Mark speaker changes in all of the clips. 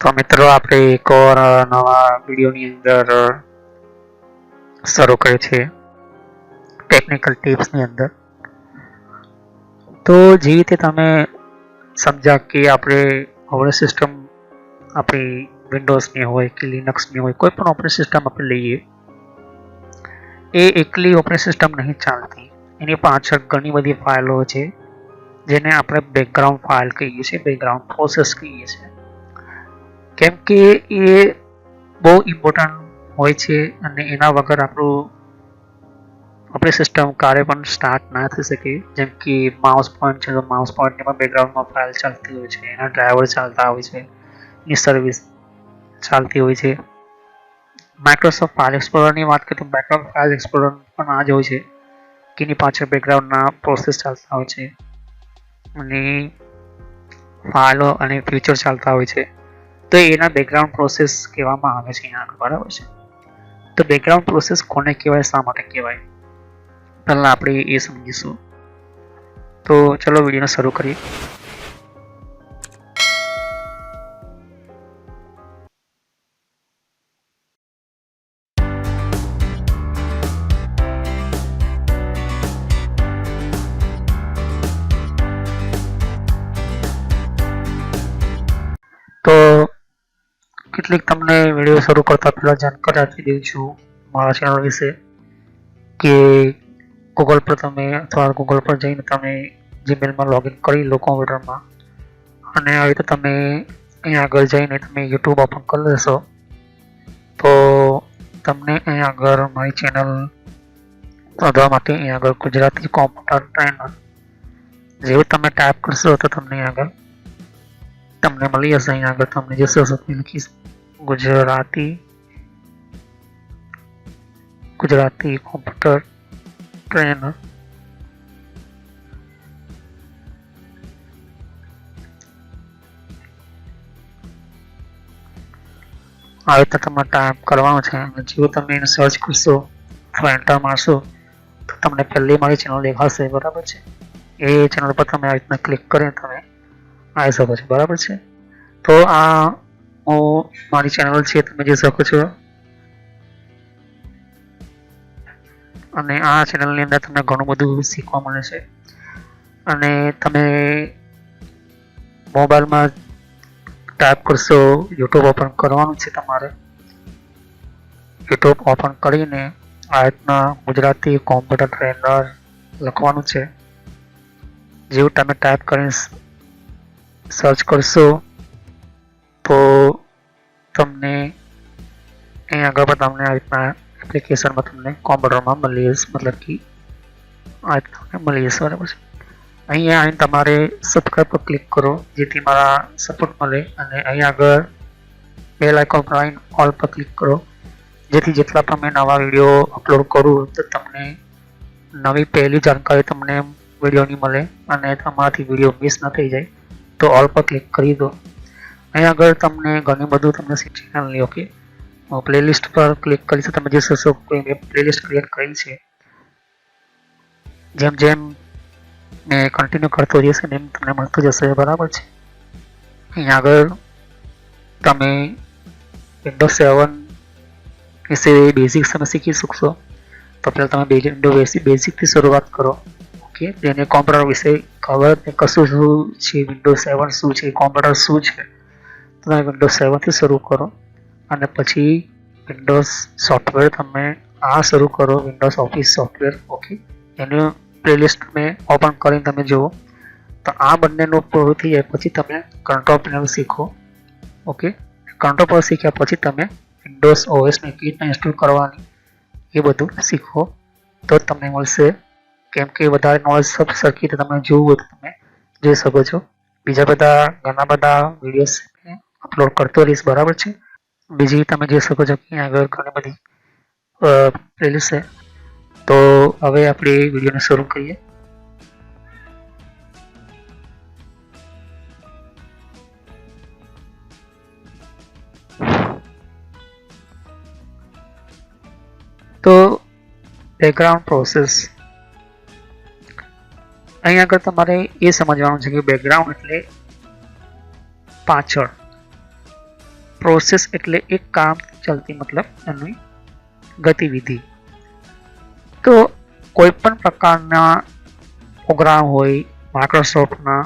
Speaker 1: તો મિત્રો, આપણે એક ઓર નવા વિડીયોની અંદર શરૂ કરીએ છીએ ટેકનિકલ ટિપ્સની અંદર. તો જે રીતે તમે સમજા કે આપણે ઓપરેટિંગ સિસ્ટમ આપણી વિન્ડોઝની હોય કે લિનક્સની હોય, કોઈ પણ ઓપરેટિંગ સિસ્ટમ આપણે લઈએ, એ એકલી ઓપરેટિંગ સિસ્ટમ નહીં ચાલતી. એની પાછળ ઘણી બધી ફાઇલો છે, જેને આપણે બેકગ્રાઉન્ડ ફાઇલ કહીએ છીએ બેકગ્રાઉન્ડ પ્રોસેસ કહીએ છીએ. કેમ કે એ બહુ ઇમ્પોર્ટન્ટ હોય છે અને એના વગર આપણું આપણી સિસ્ટમ કાર્ય પણ સ્ટાર્ટ ના થઈ શકે. જેમ કે માઉસ પોઈન્ટ છે તો માઉસ પોઈન્ટની પણ બેકગ્રાઉન્ડમાં ફાઇલ ચાલતી હોય છે, એના ડ્રાઈવર ચાલતા હોય છે એની સર્વિસ ચાલતી હોય છે. માઇક્રોસોફ્ટ ફાઇલ એક્સપ્લોરરની વાત કરીએ તો બેકગ્રાઉન્ડ ફાઇલ એક્સપ્લોરર પણ આ જ હોય છે, કે એની પાછળ બેકગ્રાઉન્ડના પ્રોસેસ ચાલતા હોય છે. અને ફાઇલો અને ફ્યુચર ચાલતા હોય છે. તો એના બેકગ્રાઉન્ડ પ્રોસેસ કહેવામાં આવે છે અહીંયા બરાબર છે? તો બેકગ્રાઉન્ડ પ્રોસેસ કોને કહેવાય, શા માટે કહેવાય? પહેલાં આપણે એ સમજીશું. તો ચલો વિડીયોને શરૂ કરીએ. તો કેટલીક તમને વીડિયો શરૂ કરતા પહેલાં જાણકારી આપી દઉં છું મારા ચેનલ વિશે કે ગૂગલ પર તમે અથવા ગૂગલ પર જઈને તમે જીમેલમાં લોગિન કરી લો કોમ્પ્યુટરમાં અને આવી રીતે તમે અહીંયા આગળ જઈને તમે યુટ્યુબ ઓપન કરી લેશો. તો તમને અહીંયા આગળ મારી ચેનલ શોધવા માટે અહીં આગળ ગુજરાતી કોમ્પ્યુટર ટ્રેનર જેવું તમે ટાઈપ કરશો તો તમને અહીં આગળ તમને મળી જશે. અહીંયા આગળ તમને જે સરસ્વતી લખીશ ગુજરાતી ગુજરાતી કોમ્પ્યુટર ટ્રેનર આવી રીતે તમારે ટાઈપ કરવાનો છે અને જો તમે એને સર્ચ કરશો એન્ટર મારશો, તો તમને પહેલી મારી ચેનલ દેખાશે, બરાબર છે? એ ચેનલ પર તમે આવી રીતના ક્લિક કરીને તમે આવી શકો છો, બરાબર છે? તો આ મારી ચેનલ છે, તમે જોઈ શકો છો. અને આ ચેનલની અંદર તમને ઘણું બધું શીખવા મળે છે. અને તમે મોબાઈલમાં ટાઈપ કરશો યુટ્યુબ ઓપન કરવાનું છે તમારે. યુટ્યુબ ઓપન કરીને આ રીતના ગુજરાતી કોમ્પ્યુટર ટ્રેનર લખવાનું છે. જેવું તમે ટાઈપ કરીને સર્ચ કરશો તો તમને અહીં આગળ પણ તમને આ રીતના એપ્લિકેશનમાં તમને કોમ્પ્યુટરમાં મળી જશે. મતલબ કે આ રીતના મળી જશે, બરાબર છે? અહીંયા આવીને તમારે સબસ્ક્રાઈબ પર ક્લિક કરો, જેથી મારા સપોર્ટ મળે અને અહીં આગળ બેલ આઇકોન પર આવીને ઓલ પર ક્લિક કરો. જેથી જેટલા પણ મેં નવા વીડિયો અપલોડ કરું તો તમને નવી પહેલી જાણકારી તમને વિડીયોની મળે અને તમારાથી વીડિયો મિસ ન થઈ જાય. તો ઓલ પર ક્લિક કરી દો. અહીં આગળ તમને ઘણી બધું તમને ચેનલ ઓકે પ્લેલિસ્ટ પર ક્લિક કરી તમે જે મેં પ્લેલિસ્ટ ક્રિએટ કરી છે. જેમ જેમ મેં કન્ટિન્યુ કરતો જશે એમ તમને મળતું જશે, બરાબર છે? અહીંયા આગળ તમે વિન્ડો સેવન વિશે બેઝિક્સ તમે શીખી શકશો. તો પહેલાં તમે વિન્ડો બેસી બેઝિકથી શરૂઆત કરો. ઓકે તેને કોમ્પ્યુટર વિશે ખબર કશું શું છે વિન્ડો સેવન શું છે કોમ્પ્યુટર શું છે? તમે વિન્ડોઝ સેવનથી શરૂ કરો અને પછી વિન્ડોઝ સોફ્ટવેર તમે આ શરૂ કરો વિન્ડોઝ ઓફિસ સોફ્ટવેર ઓકે એનું પ્લેલિસ્ટ મેં ઓપન કરીને તમે જુઓ. તો આ બંનેનું પૂરું થઈ જાય પછી તમે કંટ્રોલ પેનલ શીખો ઓકે કંટ્રોલ પર શીખ્યા પછી તમે વિન્ડોઝ ઓએસને કીટને ઇન્સ્ટોલ કરવાની એ બધું શીખો. તો તમને મળશે. કેમ કે વધારે નોલેજ સબ સરખી તમે જોવું હોય તો તમે જોઈ શકો છો. બીજા બધા ઘણા બધા વિડીયોઝ અપલોડ કરતો રહીશ બરાબર છે બીજી તમે જોઈ શકો છો કે આગળ ઘણી બધી પ્લેલિસ્ટ છે તો હવે આપણે વિડીયોને શરૂ કરીએ તો બેકગ્રાઉન્ડ પ્રોસેસ અહીં આગળ તમારે એ સમજવાનું છે કે બેકગ્રાઉન્ડ એટલે પાછળ। પ્રોસેસ એટલે એક કામ ચાલતી મતલબ એની ગતિવિધિ. તો કોઈ પણ પ્રકારના પ્રોગ્રામ હોય, માઇક્રોસોફ્ટના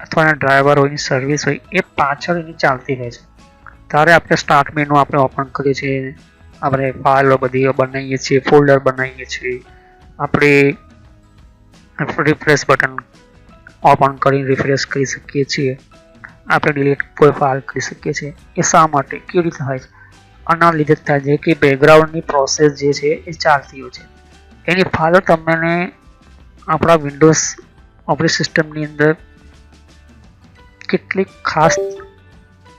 Speaker 1: અથવા એના ડ્રાઈવર હોય એની સર્વિસ હોય, એ પાછળ એની ચાલતી રહે છે. ત્યારે આપણે સ્ટાર્ટ મેનુ આપણે ઓપન કરીએ છીએ. આપણે ફાઇલો બધી બનાવીએ છીએ, ફોલ્ડર બનાવીએ છીએ. આપણે રિફ્રેશ બટન ઓપન કરીને રિફ્રેશ કરી શકીએ છીએ. આપણે ડિલીટ કોઈ ફાઇલ કરી શકીએ છીએ. એ શા માટે? કેવી રીતે થાય છે? આના લીધે થાય છે કે બેકગ્રાઉન્ડની પ્રોસેસ જે છે એ ચાલતી હોય છે. એની ફાઇલો તમને આપણા વિન્ડોઝ ઓપરેટિંગ સિસ્ટમની અંદર કેટલીક ખાસ,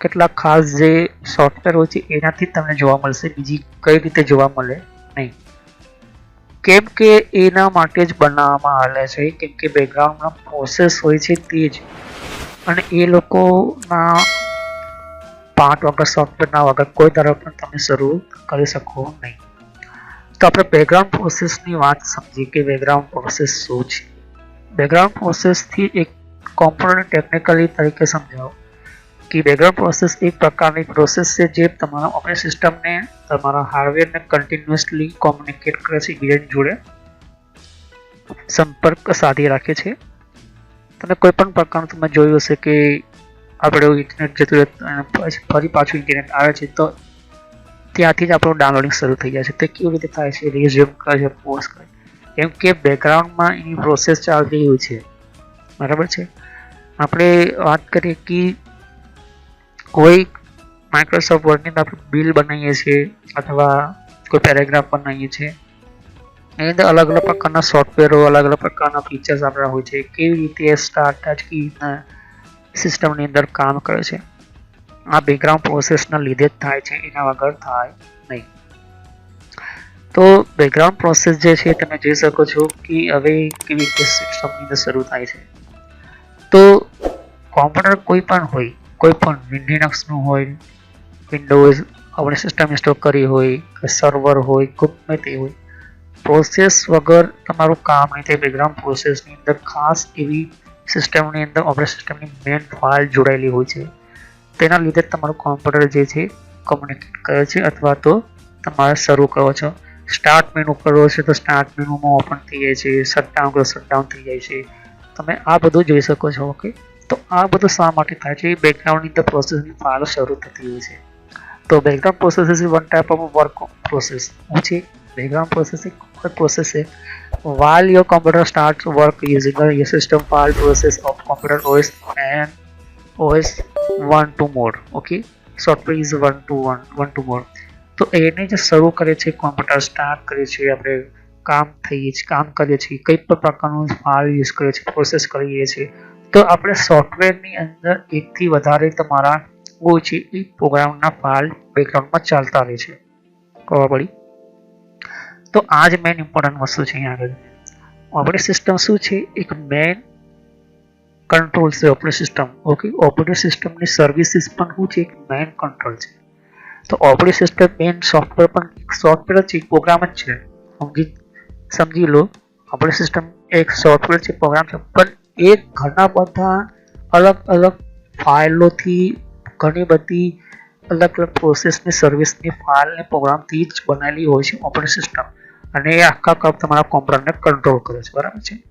Speaker 1: કેટલાક ખાસ જે સોફ્ટવેર હોય છે, એનાથી તમને જોવા મળશે. બીજી કઈ રીતે જોવા મળે નહીં. કેમ કે એના માટે જ બનાવવામાં આવેલા છે. કેમ કે બેકગ્રાઉન્ડમાં પ્રોસેસ હોય છે તે જ. અને એ લોકોના પાર્ટ વગર સોફ્ટવેરના વગર કોઈ તરફ પણ તમે શરૂ કરી શકો નહીં. તો આપણે બેકગ્રાઉન્ડ પ્રોસેસની વાત સમજીએ કે બેકગ્રાઉન્ડ પ્રોસેસ શું છે? બેકગ્રાઉન્ડ પ્રોસેસથી એક કોમ્પોનન્ટ ટેકનિકલી તરીકે સમજાવો કે બેકગ્રાઉન્ડ પ્રોસેસ એક પ્રકારની પ્રોસેસ છે જે તમારા ઓપરેટિંગ સિસ્ટમને તમારા હાર્ડવેરને કન્ટિન્યુઅસલી કોમ્યુનિકેટ કરે છે એકબીજાની જોડે સંપર્ક સાધી રાખે છે. તમે કોઈ પણ પ્રકારનું તમે જોયું હશે કે આપણે ઇન્ટરનેટ જતું ફરી પાછું ઇન્ટરનેટ આવે છે, તો ત્યાંથી જ આપણું ડાઉનલોડિંગ શરૂ થઈ જાય છે. તે કેવી રીતે થાય છે રિઝ્યુમ કરે છે પોસ્ટ કરે કેમ કે બેકગ્રાઉન્ડમાં એની પ્રોસેસ ચાલતી હોય છે. બરાબર છે? આપણે વાત કરીએ કે કોઈ માઇક્રોસોફ્ટ વર્ડની આપણે બિલ બનાવીએ છીએ, અથવા કોઈ પેરેગ્રાફ બનાવીએ છીએ એની અંદર અલગ અલગ પ્રકારના સોફ્ટવેરો અલગ અલગ પ્રકારના ફીચર્સ આપણા હોય છે. કેવી રીતે સ્ટાર્ટ ટચ કીના સિસ્ટમની અંદર કામ કરે છે. આ બેકગ્રાઉન્ડ પ્રોસેસના લીધે જ થાય છે, એના વગર થાય નહીં. તો બેકગ્રાઉન્ડ પ્રોસેસ જે છે, તમે જોઈ શકો છો કે હવે કેવી રીતે સિસ્ટમની અંદર શરૂ થાય છે. તો કોમ્પ્યુટર કોઈ પણ હોય, કોઈ પણ લિનક્સનું હોય વિન્ડોઝ આપણે સિસ્ટમ ઇન્સ્ટોલ કરી હોય, કે સર્વર હોય, ગમે તે હોય પ્રોસેસ વગર તમારું કામ નહીં થાય. બેકગ્રાઉન્ડ પ્રોસેસની અંદર ખાસ એવી સિસ્ટમની અંદર ઓપરેટિંગ સિસ્ટમની મેન ફાઇલ જોડાયેલી હોય છે. તેના લીધે તમારું કોમ્પ્યુટર જે છે કોમ્યુનિકેટ કરે છે અથવા તો તમારે શરૂ કરો છો. સ્ટાર્ટ મેનુ કરો છો તો સ્ટાર્ટ મેનુમાં ઓપન થઈ જાય છે શટડાઉન કરો શટડાઉન થઈ જાય છે. તમે આ બધું જોઈ શકો છો ઓકે તો આ બધું શા માટે થાય છે? બેકગ્રાઉન્ડની અંદર પ્રોસેસની ફાઇલો શરૂ થતી હોય છે. તો background process is one type of work process હું છે? Background processing the processing. While your computer starts work using your system, file process of computer OS and OS 1 to more okay? Software is 1 to 1 1 to mode. તો એને જે શરૂ કરે છે computer start કરે છે, આપણે કામ થઈએ છીએ, કામ કરીએ છીએ, કઈ પણ પ્રકારનું ફાઇલ યુઝ કરીએ છીએ પ્રોસેસ કરીએ છીએ, તો આપણે સોફ્ટવેરની અંદર એકથી વધારે તમારા હોય છે એ પ્રોગ્રામના ફાઇલ બેકગ્રાઉન્ડમાં ચાલતા રહે છે. ખબર પડી? તો આ જ મેન ઇમ્પોર્ટન્ટ વસ્તુ છે અહીંયા આગળ. ઓપરેટિંગ સિસ્ટમ શું છે? એક મેન કંટ્રોલ છે ઓપરેટિંગ સિસ્ટમ ઓકે ઓપરેટિંગ સિસ્ટમની સર્વિસીસ પણ શું છે? એક મેન કંટ્રોલ છે. તો ઓપરેટિંગ સિસ્ટમ મેન સોફ્ટવેર પણ એક સોફ્ટવેર જ છે, એક પ્રોગ્રામ જ છે. સમજી સમજી લો. ઓપરેટિંગ સિસ્ટમ એક સોફ્ટવેર છે પ્રોગ્રામ છે, પણ એ ઘણા બધા અલગ અલગ ફાઇલોથી ઘણી બધી અલગ અલગ પ્રોસેસની સર્વિસની ફાઇલને પ્રોગ્રામથી જ બનાવેલી હોય છે ઓપરેટિંગ સિસ્ટમ અને એ આખા કપ તમારા કોમ્પ્યુટરને કંટ્રોલ કરે છે, બરાબર છે?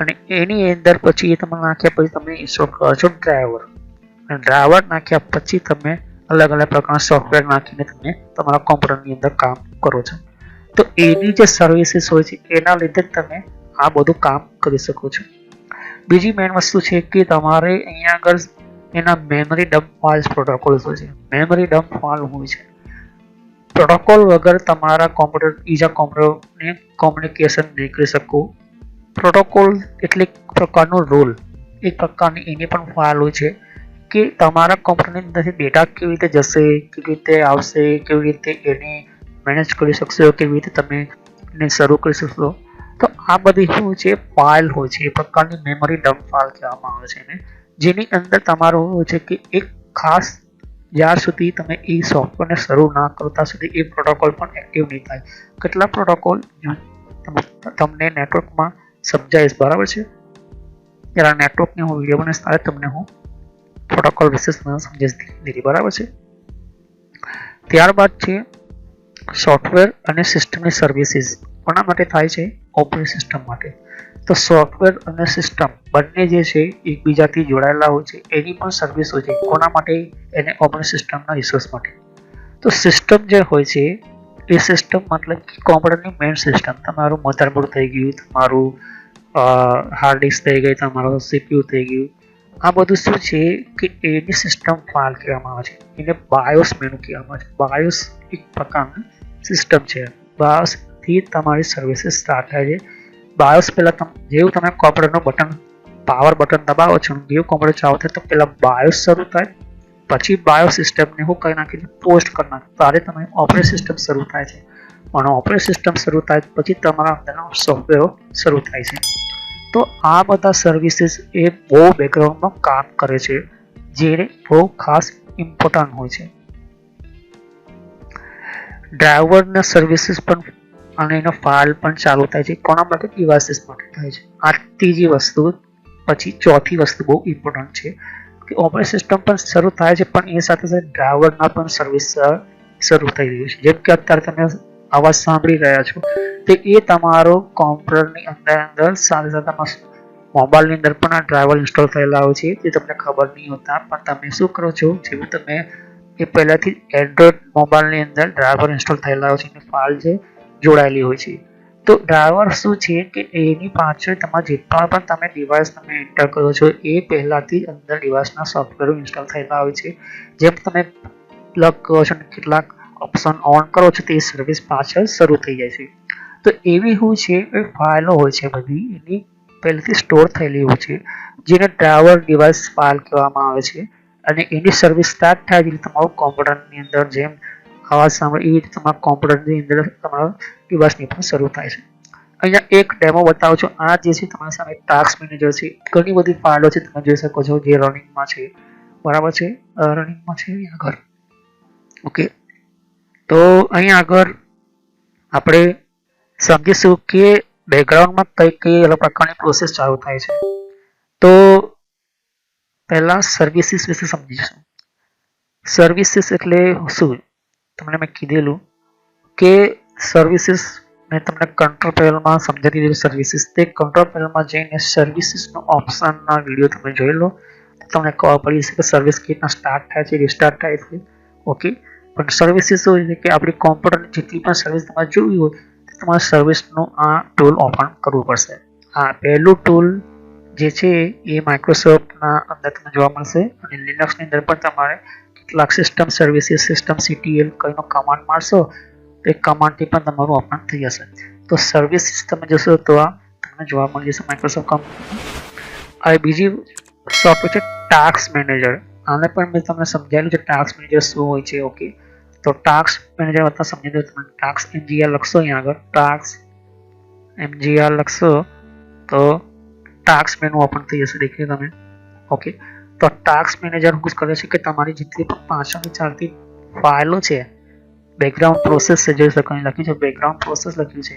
Speaker 1: અને એની અંદર પછી એ તમે નાખ્યા પછી તમે ઇન્સ્ટોલ કરો છો ડ્રાઈવર અને ડ્રાઈવર નાખ્યા પછી તમે અલગ અલગ પ્રકારના સોફ્ટવેર નાખીને તમે તમારા કોમ્પ્યુટરની અંદર કામ કરો છો. તો એની જે સર્વિસીસ હોય છે, એના લીધે તમે આ બધું કામ કરી શકો છો. બીજી મેઇન વસ્તુ છે કે તમારે અહીંયા આગળ એના મેમરી ડમ્પ ફાઇલ્સ પ્રોટોકોલ્સ હોય છે. મેમરી ડમ્પ ફાઇલ હોય છે. પ્રોટોકોલ વગર તમારા કોમ્પ્યુટર, બીજા કોમ્પ્યુટરને કોમ્યુનિકેશન નહીં કરી શકો. પ્રોટોકોલ એટલે પ્રકારનો રોલ એક પ્રકારની એની પણ ફાઇલ હોય છે કે તમારા કોમ્પ્યુટરની અંદરથી ડેટા કેવી રીતે જશે, કેવી રીતે આવશે, કેવી રીતે એને મેનેજ કરી શકશો, કેવી રીતે તમે એને શરૂ કરી શકશો. તો આ બધી શું છે? ફાઇલ હોય છે. એ પ્રકારની મેમરી ડમ્પ ફાઇલ કહેવામાં આવે છે એને. જેની અંદર તમારું હોય છે કે એક ખાસ જ્યાર સુધી તમે એ સોફ્ટવેરને શરૂ ના કરો, ત્યાં સુધી એ પ્રોટોકોલ પણ એક્ટિવ નહીં થાય. કેટલા પ્રોટોકોલ તમને નેટવર્કમાં સમજાવીશ, બરાબર છે? ત્યારે નેટવર્કની હું વીડિયો બનાવીશ, ત્યારે તમને હું પ્રોટોકોલ વિશે સમજાવીશ ધીરે બરાબર છે? ત્યારબાદ છે સોફ્ટવેર અને સિસ્ટમની સર્વિસીસ કોના માટે થાય છે? ઓપરેટિંગ સિસ્ટમ માટે. તો સોફ્ટવેર અને સિસ્ટમ બંને જે છે, એકબીજાથી જોડાયેલા હોય છે, એની પણ સર્વિસ હોય છે. કોના માટે? એને ઓપન સિસ્ટમના રિસોર્સ માટે. તો સિસ્ટમ જે હોય છે, એ સિસ્ટમ મતલબ કે કોમ્પ્યુટરની મેઇન સિસ્ટમ તમારું મધરબોર્ડ થઈ ગયું, તમારું હાર્ડ ડિસ્ક થઈ ગઈ, તમારું સીપીયુ થઈ ગયું. આ બધું શું છે કે એની સિસ્ટમ ફાઇલ કહેવામાં આવે છે. એને બાયોસ મેનુ કહેવામાં આવે છે. બાયોસ એક પ્રકારની સિસ્ટમ છે. બાયોસથી તમારી સર્વિસીસ સ્ટાર્ટ થાય છે. બાયોસ પહેલાં તમે જેવું તમે કોમ્પ્યુટરનું બટન પાવર બટન દબાવો છો જેવું કોમ્પ્યુટર ચાલુ થાય તો પહેલાં બાયોસ શરૂ થાય. પછી બાયો સિસ્ટમને હું કરી નાખીને પોસ્ટ કરી નાખું ત્યારે તમે ઓપરેટ સિસ્ટમ શરૂ થાય છે. અને ઓપરેટ સિસ્ટમ શરૂ થાય પછી તમારા અંદરના સોફ્ટવેર શરૂ થાય છે. તો આ બધા સર્વિસીસ એ બહુ બેકગ્રાઉન્ડમાં કામ કરે છે જે બહુ ખાસ ઇમ્પોર્ટન્ટ હોય છે. ડ્રાઈવરના સર્વિસીસ પણ અને એનો ફાલ પણ ચાલુ થાય છે. કોના માટે ડિવાઇસીસ માટે થાય છે. આ ત્રીજી વસ્તુ, પછી ચોથી વસ્તુ બહુ ઇમ્પોર્ટન્ટ છે કે ઓપરેટિંગ સિસ્ટમ પણ શરૂ થાય છે, પણ એ સાથે સાથે ડ્રાઈવરના પણ સર્વિસ શરૂ થઈ રહ્યું છે. જેમ કે અત્યારે તમે અવાજ સાંભળી રહ્યા છો, તો એ તમારો કોમ્પ્યુટરની અંદર અંદર સાથે સાથે મોબાઈલની અંદર પણ આ ડ્રાઈવર ઇન્સ્ટોલ થયેલા હોય છે. તે તમને ખબર નહીં હોતા, પણ તમે શું કરો છો? જેવું તમે એ પહેલાંથી એન્ડ્રોઈડ મોબાઈલની અંદર ડ્રાઈવર ઇન્સ્ટોલ થયેલા હોય છે. એની ફાઇલ છે. જોડાયેલી હોય છે. તો ડ્રાઈવર શું છે કે એની પાછળ તમારા જેટલા પણ તમે ડિવાઇસ તમે એન્ટર કરો છો, એ પહેલાંથી અંદર ડિવાઇસના સોફ્ટવેરો ઇન્સ્ટોલ થયેલા હોય છે. જેમ તમે પ્લગ કરો છો કેટલાક ઓપ્શન ઓન કરો છો, તે સર્વિસ પાછળ શરૂ થઈ જાય છે. તો એવી શું છે, એ ફાઇલો હોય છે બધી, એની પહેલેથી સ્ટોર થયેલી હોય છે, જેને ડ્રાઈવર ડિવાઇસ ફાઇલ કહેવામાં આવે છે. અને એની સર્વિસ સ્ટાર્ટ થાય છે તમારું કોમ્પ્યુટરની અંદર જેમ અવાજ સાંભળે એવી રીતે તમારા કોમ્પ્યુટરની અંદર તમારા ડિવાઇસની પણ શરૂ થાય છે. અહીંયા એક ડેમો બતાવું છું. આ જે છે તમારી સામે ટાસ્ક મેનેજર છે. ઘણી બધી ફાઇલો છે તમે જોઈ શકો છો જે રનિંગમાં છે. બરાબર છે? રનિંગમાં છે આગળ. ઓકે તો અહીંયા આગળ આપણે સમજીશું કે બેકગ્રાઉન્ડમાં કઈ કઈ અલગ પ્રકારની પ્રોસેસ ચાલુ થાય છે. તો પહેલાં સર્વિસીસ વિશે સમજીશું. સર્વિસીસ એટલે શું? તમને મેં કીધેલું કે સર્વિસીસ મેં તમને કંટ્રોલ પેનલમાં સમજાવી દીધેલું સર્વિસીસ તે કંટ્રોલ પેનલમાં જઈને સર્વિસીસનો ઓપ્શનના વીડિયો તમે જોઈ લો. તમને ખબર પડી જશે કે સર્વિસ કેવી રીતના સ્ટાર્ટ થાય છે રિસ્ટાર્ટ થાય છે. ઓકે પણ સર્વિસીસ હોય છે કે આપણી કોમ્પ્યુટરની જેટલી પણ સર્વિસ તમારે જોવી હોય તમારે સર્વિસનું આ ટૂલ ઓપન કરવું પડશે. આ પહેલું ટૂલ જે છે એ માઇક્રોસોફ્ટના અંદર તમને જોવા મળશે. અને લિનક્સની અંદર પણ તમારે કેટલાક સિસ્ટમ સર્વિસીસ સિસ્ટમ સીટીએલ કઈનો કમાન્ડ મારશો તો એ કમાન્ડથી પણ તમારું ઓપન થઈ જશે. તો સર્વિસીસ તમે જોશો તો આ તમને જોવા મળી જશે માઇક્રોસોફ્ટ કંપની આ બીજી સોફ્ટવેર છે ટાસ્ક મેનેજર આને પણ મેં તમને સમજાવ્યું છે ટાસ્ક મેનેજર શું હોય છે ઓકે તો ટાસ્ક મેનેજર વત્તા સમજી દો તમે. ટાસ્ક એમજીઆર લખશો અહીંયા આગળ. ટાસ્ક એમજીઆર લખશો તો ટાસ્ક મેનુ ઓપન થઈ જશે. દેખીએ તમે. ઓકે તો ટાસ્ક મેનેજર હું કરે છે કે તમારી જેટલી પણ પાછળની ચાલતી ફાઇલો છે બેકગ્રાઉન્ડ પ્રોસેસ છે જોઈ શકો લખ્યું છે બેકગ્રાઉન્ડ પ્રોસેસ લખ્યું છે,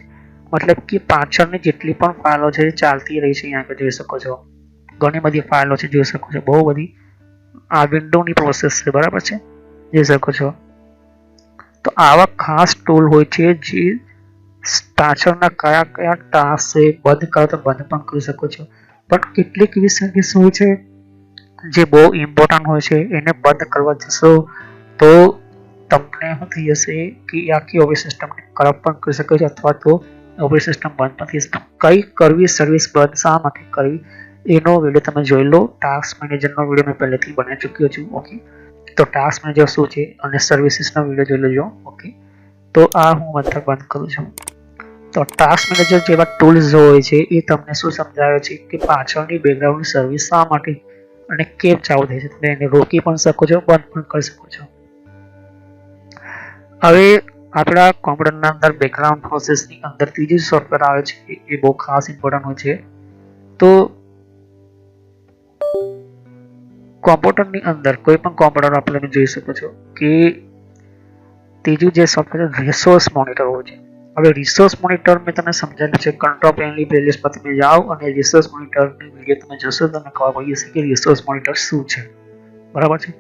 Speaker 1: મતલબ કે પાછળની જેટલી પણ ફાઇલો છે એ ચાલતી રહી છે, અહીંયા જોઈ શકો છો. ઘણી બધી ફાઇલો છે, જોઈ શકો છો. બહુ બધી આ વિન્ડોની પ્રોસેસ છે, બરાબર છે? જોઈ શકો છો. તો આવા ખાસ ટૂલ હોય છે, જે પાછળના કયા કયા ટાસ્ક છે બંધ કરો તો બંધ પણ કરી શકો છો. પણ કેટલીક એવી સર્વિસ હોય છે જે બહુ ઇમ્પોર્ટન્ટ હોય છે, એને બંધ કરવા જશો, તો તમને શું થઈ જશે કે આખી ઓપરેટિંગ સિસ્ટમને ખરાબ પણ કરી શકે છે, અથવા તો ઓપરેટિંગ સિસ્ટમ બંધ પણ થઈ શકે કઈ કરવી સર્વિસ બંધ શા માટે કરવી, એનો વીડિયો તમે જોઈ લો. ટાસ્ક મેનેજરનો વીડિયો મેં પહેલેથી બનાવી ચૂક્યો છું ઓકે તો ટાસ્ક મેનેજર શું છે? અને સર્વિસીસનો વીડિયો જોઈ લેજો ઓકે તો આ હું મંતક બંધ કરું છું. તો ટાસ્ક મેનેજર જેવા ટૂલ્સ હોય છે, એ તમને શું સમજાવે છે? કે પાછળની બેકગ્રાઉન્ડ સર્વિસ શા માટે અને કેમ ચાલુ થાય છે? તમે એને રોકી પણ શકો છો, બંધ પણ કરી શકો છો. હવે આપણા કોમ્પ્યુટરના અંદર બેકગ્રાઉન્ડ પ્રોસેસની અંદર ત્રીજી સોફ્ટવેર આવે છે, એ બહુ ખાસ ઇમ્પોર્ટન્ટ હોય છે. તો કોમ્પ્યુટરની અંદર કોઈ પણ કોમ્પ્યુટર આપણે જોઈ શકો છો કે ત્રીજું જે સોફ્ટવેર રિસોર્સ મોનિટર હોય છે. હવે રિસોર્સ મોનિટર મેં તમને સમજાવ્યું છે કંટ્રોલ પેનની પ્લેલિસ્ટ પર તમે જાઓ અને રિસોર્સ મોનિટરની વીડિયો તમે જોશો તમને ખબર પડી જશે કે રિસોર્સ મોનિટર શું છે. બરાબર છે?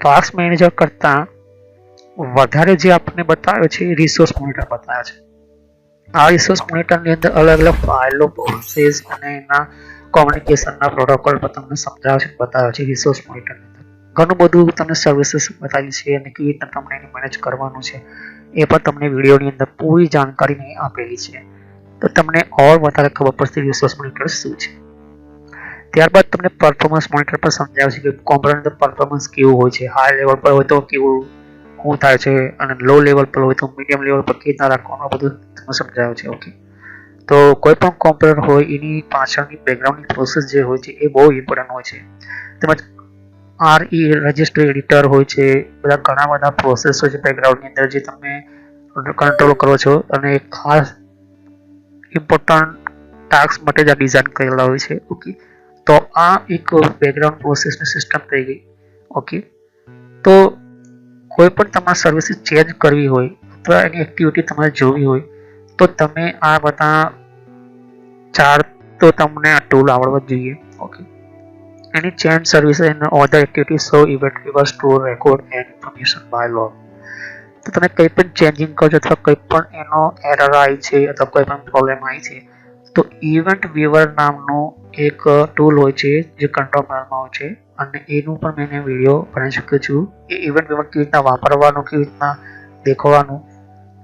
Speaker 1: ટાસ્ક મેનેજર કરતાં વધારે જે આપણને બતાવ્યો છે રિસોર્સ મોનિટર બતાવ્યો છે. આ રિસોર્સ મોનિટરની અંદર અલગ અલગ ફાઇલો પ્રોસેસ અને એના કોમ્યુનિકેશનના પ્રોટોકોલ પર તમને સમજાવે છે, બતાવે છે રિસોર્સ મોનિટરની અંદર. ઘણું બધું તમને સર્વિસીસ બતાવી છે અને કેવી રીતે તમને એને મેનેજ કરવાનું છે. એ પણ તમને વિડીયોની અંદર પૂરી જાણકારી આપેલી છે. તો તમને ઓર વધારે ખબર પડશે રિસોર્સ મોનિટર શું છે. ત્યારબાદ તમને પરફોર્મન્સ મોનિટર પર સમજાવે છે કે કોમ્પ્યુટરનું પરફોર્મન્સ કેવું હોય છે હાઈ લેવલ પર હોય તો કેવું, શું થાય છે, અને લો લેવલ પર હોય તો મીડિયમ લેવલ પર કેવી રીતના રાખવાનું બધું તમને સમજાવે છે ઓકે તો કોઈ પણ કોમ્પ્યુટર હોય, એની પાછળની બેકગ્રાઉન્ડની પ્રોસેસ જે હોય છે એ બહુ ઇમ્પોર્ટન્ટ હોય છે. તેમજ આર ઈ રજિસ્ટર એડિટર હોય છે, બધા ઘણા બધા પ્રોસેસ છે બેકગ્રાઉન્ડની અંદર જે તમે કંટ્રોલ કરો છો. અને ખાસ ઇમ્પોર્ટન્ટ ટાસ્ક માટે જ આ ડિઝાઇન કરેલા હોય છે ઓકે તો આ એક બેકગ્રાઉન્ડ પ્રોસેસની સિસ્ટમ થઈ ગઈ ઓકે તો કોઈ પણ તમારે સર્વિસીસ ચેન્જ કરવી હોય અથવા એની એક્ટિવિટી તમારે જોવી હોય, તો તમે આ બધા ચાર તો તમને આ ટૂલ આવડવા જોઈએ ઓકે એની change service in other activities so event viewer store record and information by law. તો તમે કંઈ પણ ચેન્જિંગ કરો છો, અથવા કંઈ પણ એનો એરર આવી છે, અથવા કોઈ પણ પ્રોબ્લેમ આવી છે, તો ઇવેન્ટ વ્યુઅર નામનું એક ટૂલ હોય છે જે કંટ્રોલ પેનલમાં હોય છે. અને એનું પણ મેં વીડિયો બનાવી શક્યો છું. એ ઇવેન્ટ વ્યુઅર કેવી રીતના વાપરવાનું, કેવી રીતના દેખવાનું,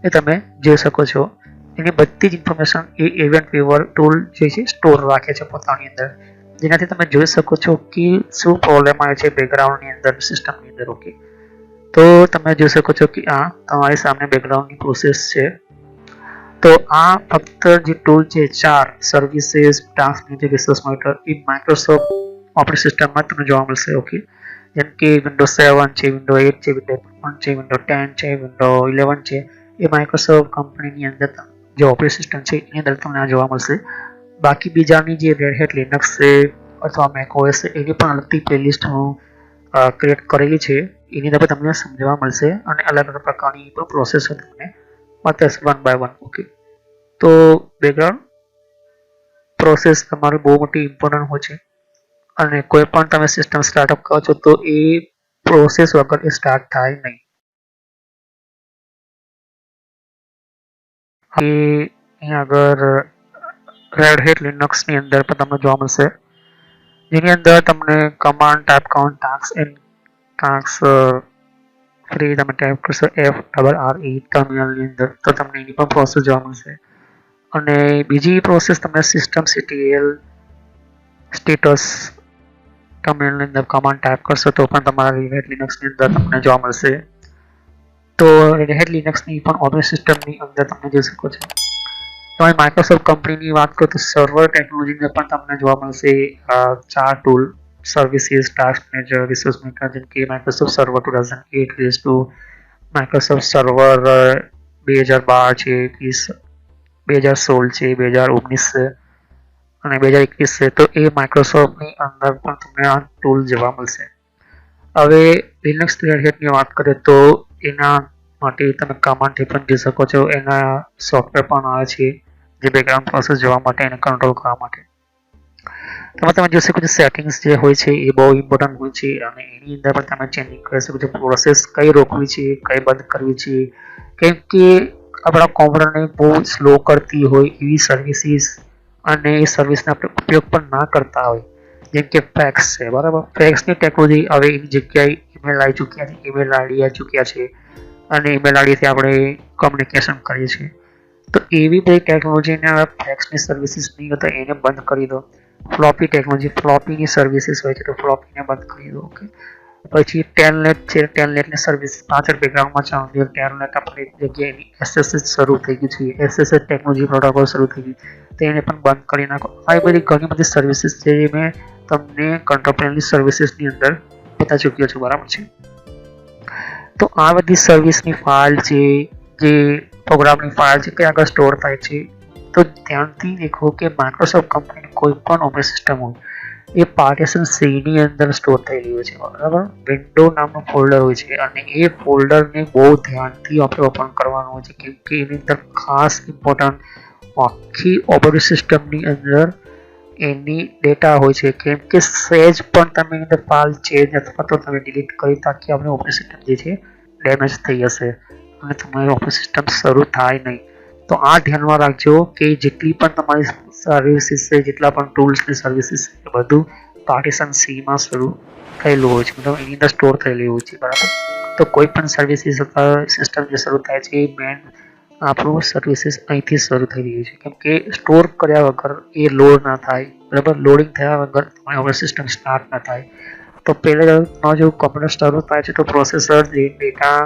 Speaker 1: એ તમે જોઈ શકો છો. એની બધી જ ઇન્ફોર્મેશન એ ઇવેન્ટ વ્યુઅર ટૂલ જે છે સ્ટોર રાખે છે પોતાની અંદર. જેનાથી તમે જોઈ શકો છો કે શું પ્રોબ્લેમ આવે છે બેકગ્રાઉન્ડની અંદર સિસ્ટમની અંદર ઓકે તો તમે જોઈ શકો છો કે આ તમારી સામે બેકગ્રાઉન્ડની પ્રોસેસ છે. તો આ ફક્ત જે ટૂલ છે, ચાર services task manager resource monitor એ માઇક્રોસોફ્ટ ઓપરેટિંગ સિસ્ટમમાં તમને જોવા મળશે ઓકે જેમ કે વિન્ડો સેવન છે વિન્ડો એટ છે વિન્ડો વન છે વિન્ડો ટેન છે વિન્ડો ઇલેવન છે. એ માઇક્રોસોફ્ટ કંપનીની અંદર જે ઓપરેટિંગ સિસ્ટમ છે, એની અંદર તમને આ જોવા મળશે. બાકી બીજાની જે રેડ હેટ લિનક્સ છે અથવા મેક ઓએસ છે, એની પણ અલગથી પ્લેલિસ્ટ હું ક્રિએટ કરેલી છે. એની અંદર તમને સમજવા મળશે અને અલગ અલગ પ્રકારની પણ પ્રોસેસ તમને. બતાવશે વન બાય વન ઓકે તો બેકગ્રાઉન્ડ પ્રોસેસ તમારી બહુ મોટી ઇમ્પોર્ટન્ટ હોય છે. અને કોઈ પણ તમે સિસ્ટમ સ્ટાર્ટઅપ કરો છો તો એ પ્રોસેસ વગર એ સ્ટાર્ટ થાય નહીં. એ આગળ રેડ હેટ લિનક્સની અંદર પણ તમને જોવા મળશે. જેની અંદર તમને command type count task and task free તમે ટાઈપ કરશો એફ ડબલ આર ઈ ટર્મિનલની અંદર, તો તમને એની પણ પ્રોસેસ જોવા મળશે. અને બીજી પ્રોસેસ તમને સિસ્ટમ સીટીએલ સ્ટેટસ ટર્મિનલની અંદર કમાન્ડ ટાઈપ કરશો, તો પણ તમારા રેડ લિનક્સની અંદર તમને જોવા મળશે. તો રેડ લિનક્સની પણ ઓપરેટિંગ સિસ્ટમની અંદર તમે જોઈ શકો છો. તમારી માઇક્રોસોફ્ટ કંપનીની વાત કરો તો સર્વર ટેકનોલોજીને પણ તમને જોવા મળશે ચાર tool services task manager resource manager જેમ કે Microsoft server two thousand eight R two Microsoft server બે હજાર બાર છે, એકવીસ, બે હજાર સોળ છે, બે હજાર ઓગણીસ છે, અને બે હજાર એકવીસ છે, તો એ માઇક્રોસોફ્ટની અંદર પણ તમને આ ટૂલ જોવા મળશે. હવે લિનક્સ હેડની વાત કરીએ તો એના માટે તમે કમાન્ડથી પણ જઈ શકો છો, એના સોફ્ટવેર પણ આવે છે. જે બેકગ્રાઉન્ડ પ્રોસેસ જોવા માટે એને કંટ્રોલ કરવા માટે. તેમાં તમે જોઈ શકો છો સેટિંગ્સ જે હોય છે એ બહુ ઇમ્પોર્ટન્ટ હોય છે અને એની અંદર પણ તમે ચેન્જિંગ કરી શકો છો. પ્રોસેસ કઈ રોકવી છે, કઈ બંધ કરવી છે. કેમ કે આપણા કોમ્પ્યુટરને બહુ સ્લો કરતી હોય એવી સર્વિસીસ અને એ સર્વિસનો આપણે ઉપયોગ પણ ના કરતા હોય. જેમ કે ફેક્સ છે, બરાબર? ફેક્સની ટેકનોલોજી હવે એની જગ્યાએ ઈમેલ આવી ચૂક્યા છે ઈમેલ આઈડી આવી ચૂક્યા છે અને ઈમેલ આઈડીથી આપણે કોમ્યુનિકેશન કરીએ છીએ. તો એવી બધી ટેકનોલોજીને ફેક્સની સર્વિસીસ નહીં હોય એને બંધ કરી દો. ફ્લોપી ટેકનોલોજી ફ્લોપીની સર્વિસીસ હોય છે તો ફ્લોપીને બંધ કરી દો ઓકે પછી ટેલનેટ છે ટેલનેટની સર્વિસ પાછળ બેકગ્રાઉન્ડમાં ચાલુ ટેલનેટ એક જગ્યાએ એસએસએસ શરૂ થઈ ગયું છે એસએસએસ ટેકનોલોજી પ્રોટોકોલ શરૂ થઈ ગઈ, તો એને પણ બંધ કરી નાખો. આવી બધી ઘણી બધી સર્વિસીસ છે જે મેં તમને કંટ્રોલ સર્વિસીસની અંદર બતા ચૂક્યો છું, બરાબર છે? તો આ બધી સર્વિસની ફાઇલ છે, જે પ્રોગ્રામની ફાઇલ છે કે આગળ સ્ટોર થાય છે, તો ધ્યાનથી દેખો કે માઇક્રોસોફ્ટ કંપનીની કોઈ પણ ઓપરેટિંગ સિસ્ટમ હોય, એ પાર્ટીશન સીની અંદર સ્ટોર થયેલી હોય છે, બરાબર? વિન્ડો નામનું ફોલ્ડર હોય છે, અને એ ફોલ્ડરને બહુ ધ્યાનથી આપણે ઓપન કરવાનું હોય છે, કેમ કે એની અંદર ખાસ ઇમ્પોર્ટન્ટ આખી ઓપરેટિંગ સિસ્ટમની અંદર એની ડેટા હોય છે, કેમ કે સેજ પણ તમે એની અંદર ફાઇલ ચેન્જ અથવા તો તમે ડિલીટ કરી તાકી આપણે ઓપરેટિંગ સિસ્ટમ જે છે ડેમેજ થઈ જશે. અને તમારી ઓફિસ સિસ્ટમ શરૂ થાય નહીં. તો આ ધ્યાનમાં રાખજો કે જેટલી પણ તમારી સર્વિસીસ છે, જેટલા પણ ટૂલ્સની સર્વિસીસ છે બધું પાર્ટીશન સીમાં શરૂ થયેલું હોય છે. મતલબ એની અંદર સ્ટોર થયેલી હોય છે, બરાબર? તો કોઈ પણ સર્વિસીસ અથવા સિસ્ટમ જે શરૂ થાય છે, એ મેન આપણું સર્વિસીસ અહીંથી શરૂ થઈ રહ્યું છે. કેમ કે સ્ટોર કર્યા વગર એ લોડ ના થાય, બરાબર? લોડિંગ થયા વગર તમારી ઓપરેટિંગ સિસ્ટમ સ્ટાર્ટ ના થાય. તો પહેલાં જો કમ્પ્યુટર શરૂ થાય છે, તો પ્રોસેસર જે ડેટા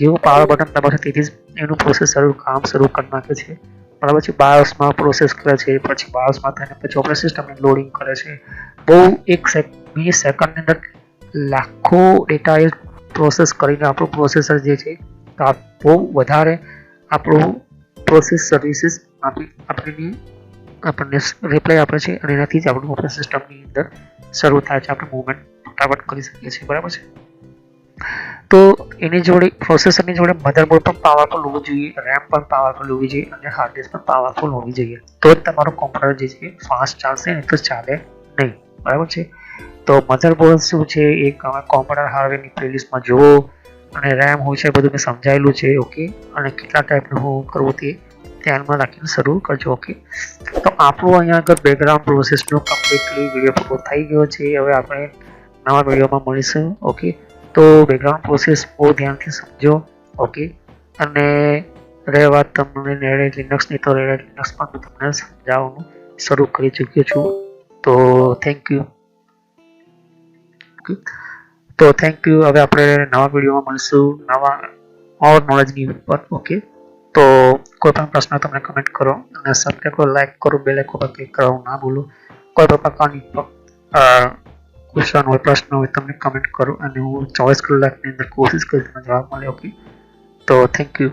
Speaker 1: જેવું પાવર બટન દબાવશે, તેથી જ એનું પ્રોસેસ શરૂ કામ શરૂ કરી નાખે છે. બરાબર છે બાયોસમાં પ્રોસેસ કરે છે, પછી બાયોસમાં થઈને પછી ઓપરેટિંગ સિસ્ટમને લોડિંગ કરે છે. બહુ એક સેક વીસ સેકન્ડની અંદર લાખો ડેટા એ પ્રોસેસ કરીને આપણું પ્રોસેસર જે છે બહુ વધારે આપણું પ્રોસેસ સર્વિસીસ આપી, આપણને આપણને રિપ્લાય આપે છે અને એનાથી જ આપણું ઓપરેટિંગ સિસ્ટમની અંદર શરૂ થાય છે, આપણે મૂવમેન્ટ ફટાફટ કરી શકીએ છીએ. બરાબર છે? તો એની જોડે પ્રોસેસરની જોડે મધરબોર્ડ પણ પાવરફુલ હોવું જોઈએ રેમ પણ પાવરફુલ હોવી જોઈએ અને હાર્ડ ડિસ્ક પણ પાવરફુલ હોવી જોઈએ. તો જ તમારું કોમ્પ્યુટર જે છે ફાસ્ટ ચાલશે, નહીં તો ચાલે નહીં. બરાબર છે? તો મધરબોર્ડ શું છે? એ કોમ્પ્યુટર હાર્ડવેરની પ્લેલિસ્ટમાં જુઓ અને રેમ હોય છે બધું મેં સમજાયેલું છે ઓકે અને કેટલા ટાઈપનું હું કરવું તે ધ્યાનમાં રાખીને શરૂ કરજો ઓકે તો આપણું અહીંયા આગળ બેકગ્રાઉન્ડ પ્રોસેસનો કમ્પ્લીટલી વીડિયો પૂરો થઈ ગયો છે. હવે આપણે નવા વિડીયોમાં મળીશું ઓકે તો બેકગ્રાઉન્ડ પ્રોસેસ બહુ ધ્યાનથી સમજો ઓકે અને રહે વાત તમને રેડ લિનક્સની તો રેડ લિનક્સ પણ હું તમને સમજાવવાનું શરૂ કરી ચૂક્યો છું. તો થેન્ક યુ તો થેન્ક યુ હવે આપણે નવા વિડીયોમાં મળીશું. નવા ઓર નોલેજની ઉપર ઓકે તો કોઈ પણ પ્રશ્ન તમને કમેન્ટ કરો. અને સબસ્ક્રાઈબ કરો લાઈક કરો બેલ આઇકોન પર ક્લિક કરવાનું ના ભૂલો. કોઈ પણ પ્રકારની ક્વેશ્ચન હોય પ્રશ્ન હોય તમને કમેન્ટ કરો અને હું ચોવીસ કલાકની અંદર કોશિશ કરીશ જવાબ મળે ઓકે. તો થેન્ક યુ